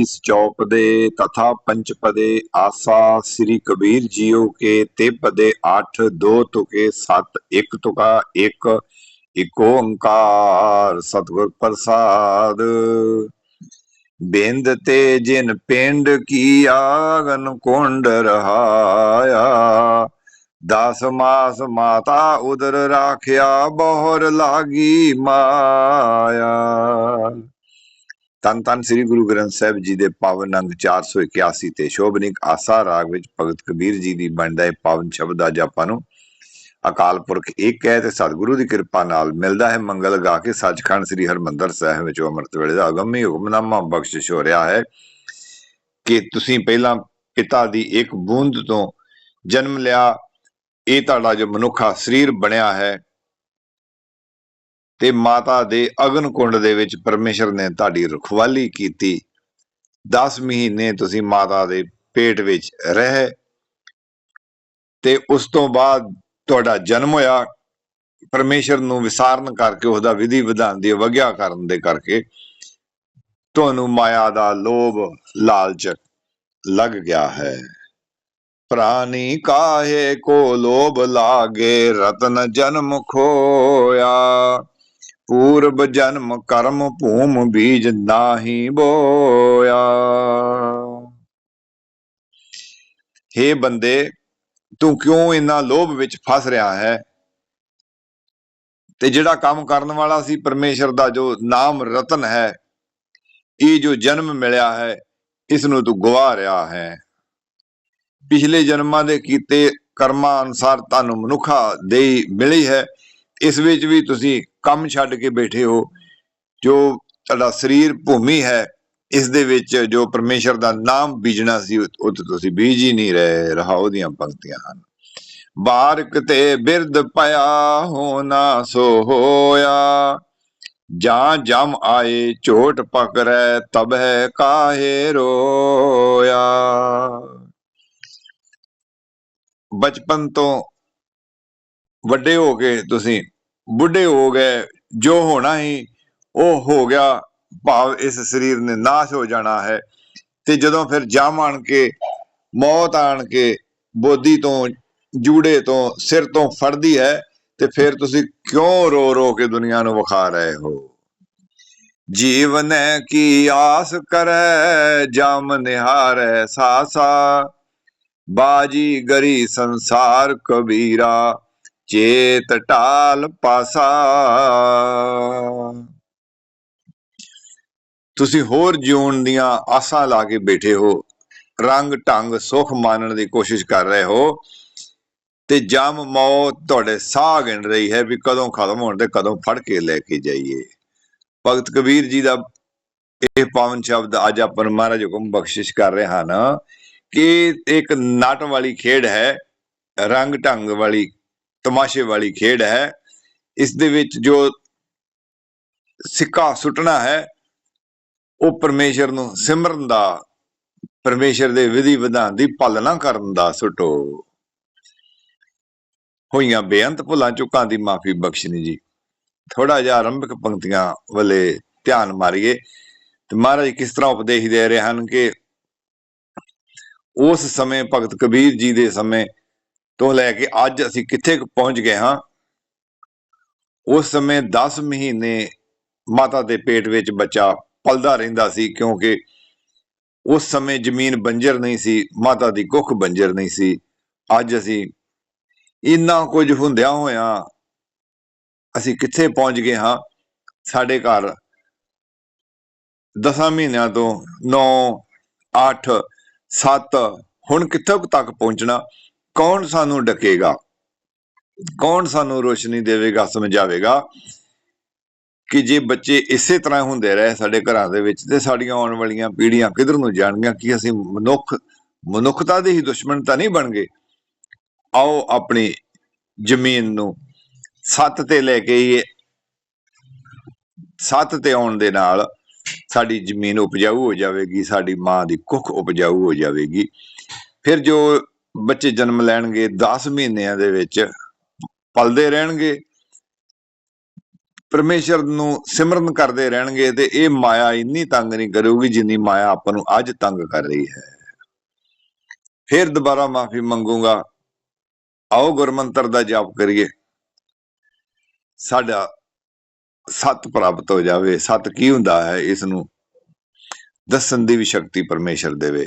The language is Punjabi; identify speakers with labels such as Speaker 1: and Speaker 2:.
Speaker 1: ਇਸ ਚੌਪ ਦੇ ਤਥਾ ਪੰਚਪਦੇ ਆਸਾ ਸ੍ਰੀ ਕਬੀਰ ਜੀਓ ਕੇ ਤੇ ਪਦੇ 8 ਦੋ ਤੁਕੇ 7 1 ਤੁਕਾ 1 ਇਕ ਓੰਕਾਰ, ਸਤਗੁਰ ਪ੍ਰਸਾਦ। ਬਿੰਦ ਤੇ ਜਿਨ ਪਿੰਡ ਕੀ ਆਗਨ ਕੁੰਡ ਰਹਾਇਆ, ਦਸ ਮਾਸ ਮਾਤਾ ਉਦਰ ਰਾਖਿਆ, ਬਹੁਰ ਲਾਗੀ ਮਾਇਆ। ਤਨ ਤਨ ਸ੍ਰੀ ਗੁਰੂ ਗ੍ਰੰਥ ਸਾਹਿਬ ਜੀ ਦੇ ਪਾਵਨ ਅੰਗ 481 ਤੇ ਸ਼ੋਭਨਿਕ ਆਸਾ ਰਾਗ ਵਿੱਚ ਭਗਤ ਕਬੀਰ ਜੀ ਦੀ ਬਣਦਾ ਹੈ ਪਾਵਨ ਸ਼ਬਦ ਅੱਜ ਆਪਾਂ ਨੂੰ ਅਕਾਲ ਪੁਰਖ ਇੱਕ ਹੈ ਤੇ ਸਤਿਗੁਰੂ ਦੀ ਕਿਰਪਾ ਨਾਲ ਮਿਲਦਾ ਹੈ। ਮੰਗਲ ਗਾ ਕੇ ਸੱਚਖੰਡ ਸ੍ਰੀ ਹਰਮੰਦਰ ਸਾਹਿਬ ਵਿੱਚ ਅੰਮ੍ਰਿਤ ਵੇਲੇ ਦਾ ਅਗੰਮੀ ਹੁਕਮਨਾਮਾ ਬਖਸ਼ਿਸ਼ ਹੋ ਰਿਹਾ ਹੈ ਕਿ ਤੁਸੀਂ ਪਹਿਲਾਂ ਪਿਤਾ ਦੀ ਇੱਕ ਬੂੰਦ ਤੋਂ ਜਨਮ ਲਿਆ। ਇਹ ਤੁਹਾਡਾ ਜੋ ਮਨੁੱਖਾ ਸਰੀਰ ਬਣਿਆ ਹੈ ਤੇ ਮਾਤਾ ਦੇ ਅਗਨ ਕੁੰਡ ਦੇ ਵਿੱਚ ਪਰਮੇਸ਼ਰ ਨੇ ਤੁਹਾਡੀ ਰਖਵਾਲੀ ਕੀਤੀ। 10 ਮਹੀਨੇ ਤੁਸੀਂ ਮਾਤਾ ਦੇ ਪੇਟ ਵਿੱਚ ਰਹੇ ਤੇ ਉਸ ਤੋਂ ਬਾਅਦ ਤੁਹਾਡਾ ਜਨਮ ਹੋਇਆ। ਪਰਮੇਸ਼ਰ ਨੂੰ ਵਿਸਾਰਨ ਕਰਕੇ, ਉਹਦਾ ਵਿਧੀ ਵਿਧਾਨ ਦੀ ਅਵਗਿਆ ਕਰਨ ਦੇ ਕਰਕੇ ਤੁਹਾਨੂੰ ਮਾਇਆ ਦਾ ਲੋਭ, ਲਾਲਚ ਲੱਗ ਗਿਆ ਹੈ। ਪ੍ਰਾਨੀ ਕਾਹੇ ਕੋ ਲੋਭ ਲਾਗੇ, ਰਤਨ ਜਨਮ ਖੋਇਆ। ਪੂਰਬ ਜਨਮ ਕਰਮ ਭੂਮ ਬੀਜ ਨਾਹੀ ਬੋਇਆ। हे ਬੰਦੇ, ਤੂੰ ਕਿਉਂ ਇੰਨਾ ਲੋਭ ਵਿੱਚ ਫਸ ਰਿਹਾ ਹੈ? ਤੇ ਜਿਹੜਾ ਕੰਮ ਕਰਨ ਵਾਲਾ ਸੀ ਪਰਮੇਸ਼ਰ ਦਾ ਜੋ ਨਾਮ ਰਤਨ ਹੈ, ਇਹ ਜੋ ਜਨਮ ਮਿਲਿਆ ਹੈ ਇਸ ਨੂੰ ਤੂੰ ਗਵਾ ਰਿਹਾ ਹੈ। ਪਿਛਲੇ ਜਨਮਾਂ ਦੇ ਕੀਤੇ ਕਰਮਾਂ ਅਨੁਸਾਰ ਤੁਹਾਨੂੰ ਮਨੁੱਖਾ ਦੇਹੀ ਮਿਲੀ ਹੈ, ਇਸ ਵਿੱਚ ਵੀ ਤੁਸੀਂ ਕੰਮ ਛੱਡ ਕੇ ਬੈਠੇ ਹੋ, ਜੋ ਤੁਹਾਡਾ ਸਰੀਰ ਭੂਮੀ ਹੈ, ਇਸ ਦੇ ਵਿੱਚ ਜੋ ਪਰਮੇਸ਼ਰ ਦਾ ਨਾਮ ਬੀਜਣਾ ਸੀ ਉਹ ਤੁਸੀਂ ਬੀਜ ਹੀ ਨਹੀਂ ਰਹੇ ਰਹਾਉ ਦੀਆਂ ਪੰਕਤੀਆਂ ਹਨ। ਬਾਰਕ ਤੇ ਬਿਰਦ ਪਿਆ ਹੋਣਾ ਸੋ ਹੋਇਆ, ਜਾਂ ਜਮ ਆਏ ਝੋਟ ਪਕੜੈ, ਤਬੈ ਕਾਹੇ ਰੋਇਆ। ਬਚਪਨ ਤੋਂ ਵੱਡੇ ਹੋ ਕੇ ਤੁਸੀਂ ਬੁੱਢੇ ਹੋ ਗਏ, ਜੋ ਹੋਣਾ ਹੀ ਉਹ ਹੋ ਗਿਆ, ਭਾਵ ਇਸ ਸਰੀਰ ਨੇ ਨਾਸ਼ ਹੋ ਜਾਣਾ ਹੈ। ਤੇ ਜਦੋਂ ਫਿਰ ਜਾਮ ਆਣ ਕੇ, ਮੌਤ ਆਣ ਕੇ ਬੋਦੀ ਤੋਂ, ਜੂੜੇ ਤੋਂ, ਸਿਰ ਤੋਂ ਫੜਦੀ ਹੈ, ਤੇ ਫਿਰ ਤੁਸੀਂ ਕਿਉਂ ਰੋ ਰੋ ਕੇ ਦੁਨੀਆ ਨੂੰ ਵਿਖਾ ਰਹੇ ਹੋ? ਜੀਵਨ ਕੀ ਆਸ ਕਰੈ, ਜਮ ਨਿਹਾਰੈ ਸਾਸਾ ਬਾਜੀ ਗਰੀ ਸੰਸਾਰ ਕਬੀਰਾ ਚੇਤ ਟਾਲ ਪਾਸਾ। ਤੁਸੀਂ ਹੋਰ ਜਿਉਣ ਦੀਆਂ ਆਸਾਂ ਲਾ ਕੇ ਬੈਠੇ ਹੋ, ਰੰਗ ਢੰਗ ਸੁਖ ਮਾਣਨ ਦੀ ਕੋਸ਼ਿਸ਼ ਕਰ ਰਹੇ ਹੋ, ਤੇ ਜਮ ਮੌਤ ਤੁਹਾਡੇ ਸਾਹ ਗਿਣ ਰਹੀ ਹੈ ਵੀ ਕਦੋਂ ਖਤਮ ਹੋਣ ਤੇ ਕਦੋਂ ਫੜ ਕੇ ਲੈ ਕੇ ਜਾਈਏ। ਭਗਤ ਕਬੀਰ ਜੀ ਦਾ ਇਹ ਪਾਵਨ ਸ਼ਬਦ ਅੱਜ ਆਪਾਂ ਮਹਾਰਾਜ ਹੁਕਮ ਬਖਸ਼ਿਸ਼ ਕਰ ਰਹੇ ਹਨ ਕਿ ਇੱਕ ਨਟ ਵਾਲੀ ਖੇਡ ਹੈ, ਰੰਗ ਢੰਗ ਵਾਲੀ ਤਮਾਸ਼ੇ ਵਾਲੀ ਖੇਡ ਹੈ। ਇਸ ਦੇ ਵਿੱਚ ਜੋ ਸਿੱਕਾ ਸੁੱਟਣਾ ਹੈ, ਉਹ ਪਰਮੇਸ਼ਰ ਨੂੰ ਸਿਮਰਨ ਦਾ, ਪਰਮੇਸ਼ਰ ਦੇ ਵਿਧੀ ਵਿਧਾਨ ਦੀ ਪਾਲਣਾ ਕਰਨ ਦਾ ਸੁਟੋ। ਹੋਈਆਂ ਬੇਅੰਤ ਭੁੱਲਾਂ ਚੁੱਕਾਂ ਦੀ ਮਾਫੀ ਬਖਸ਼ਣੀ ਜੀ। ਥੋੜਾ ਜਿਹਾ ਆਰੰਭਿਕ ਪੰਕਤੀਆਂ ਵੱਲੇ ਧਿਆਨ ਮਾਰੀਏ। ਤੇ ਮਹਾਰਾਜ ਕਿਸ ਤਰ੍ਹਾਂ ਉਪਦੇਸ਼ ਦੇ ਰਹੇ ਹਨ ਕਿ ਉਸ ਸਮੇਂ ਭਗਤ ਕਬੀਰ ਜੀ ਦੇ ਸਮੇਂ ਤੋਂ ਲੈ ਕੇ ਅੱਜ ਅਸੀਂ ਕਿੱਥੇ ਪਹੁੰਚ ਗਏ ਹਾਂ? ਉਸ ਸਮੇਂ 10 ਮਹੀਨੇ ਮਾਤਾ ਦੇ ਪੇਟ ਵਿੱਚ ਬੱਚਾ ਪਲਦਾ ਰਹਿੰਦਾ ਸੀ ਕਿਉਂਕਿ ਉਸ ਸਮੇਂ ਜ਼ਮੀਨ ਬੰਜਰ ਨਹੀਂ ਸੀ, ਮਾਤਾ ਦੀ ਕੁੱਖ ਬੰਜਰ ਨਹੀਂ ਸੀ। ਅੱਜ ਅਸੀਂ ਇੰਨਾ ਕੁਝ ਹੁੰਦਿਆਂ ਹੋਇਆਂ ਅਸੀਂ ਕਿੱਥੇ ਪਹੁੰਚ ਗਏ ਹਾਂ? ਸਾਡੇ ਘਰ 10 ਮਹੀਨਿਆਂ ਤੋਂ 9 8 7 ਹੁਣ ਕਿੱਥੋਂ ਤੱਕ ਪਹੁੰਚਣਾ? ਕੌਣ ਸਾਨੂੰ ਡਕੇਗਾ? ਕੌਣ ਸਾਨੂੰ ਰੋਸ਼ਨੀ ਦੇਵੇਗਾ, ਸਮਝਾਵੇਗਾ ਕਿ ਜੇ ਬੱਚੇ ਇਸੇ ਤਰ੍ਹਾਂ ਹੁੰਦੇ ਰਹੇ ਸਾਡੇ ਘਰਾਂ ਦੇ ਵਿੱਚ ਤੇ ਸਾਡੀਆਂ ਆਉਣ ਵਾਲੀਆਂ ਪੀੜ੍ਹੀਆਂ ਕਿਧਰ ਨੂੰ ਜਾਣਗੀਆਂ, ਕਿ ਅਸੀਂ ਮਨੁੱਖ, ਮਨੁੱਖਤਾ ਦੇ ਹੀ ਦੁਸ਼ਮਣ ਤਾਂ ਨਹੀਂ ਬਣ ਗਏ ਆਓ ਆਪਣੀ ਜ਼ਮੀਨ ਨੂੰ ਸੱਤ ਤੇ ਲੈ ਕੇ ਆਈਏ। ਸੱਤ ਤੇ ਆਉਣ ਦੇ ਨਾਲ ਸਾਡੀ ਜ਼ਮੀਨ ਉਪਜਾਊ ਹੋ ਜਾਵੇਗੀ, ਸਾਡੀ ਮਾਂ ਦੀ ਕੁੱਖ ਉਪਜਾਊ ਹੋ ਜਾਵੇਗੀ। ਫਿਰ ਜੋ ਬੱਚੇ ਜਨਮ ਲੈਣਗੇ 10 ਮਹੀਨਿਆਂ ਦੇ ਵਿੱਚ, ਪਲਦੇ ਰਹਿਣਗੇ, ਪਰਮੇਸ਼ਰ ਨੂੰ ਸਿਮਰਨ ਕਰਦੇ ਰਹਿਣਗੇ ਤੇ ਇਹ ਮਾਇਆ ਇੰਨੀ ਤੰਗ ਨਹੀਂ ਕਰੂਗੀ ਜਿੰਨੀ ਮਾਇਆ ਆਪਾਂ ਨੂੰ ਅੱਜ ਤੰਗ ਕਰ ਰਹੀ ਹੈ। ਫਿਰ ਦੁਬਾਰਾ ਮਾਫੀ ਮੰਗੂਗਾ। ਆਓ ਗੁਰਮੰਤਰ ਦਾ ਜਾਪ ਕਰੀਏ। ਸਾਡਾ ਸਤ ਪ੍ਰਾਪਤ ਹੋ ਜਾਵੇ। ਸਤ ਕੀ ਹੁੰਦਾ ਹੈ? ਇਸ ਨੂੰ ਦੱਸਣ ਦੀ ਵੀ ਸ਼ਕਤੀ ਪਰਮੇਸ਼ਰ ਦੇਵੇ।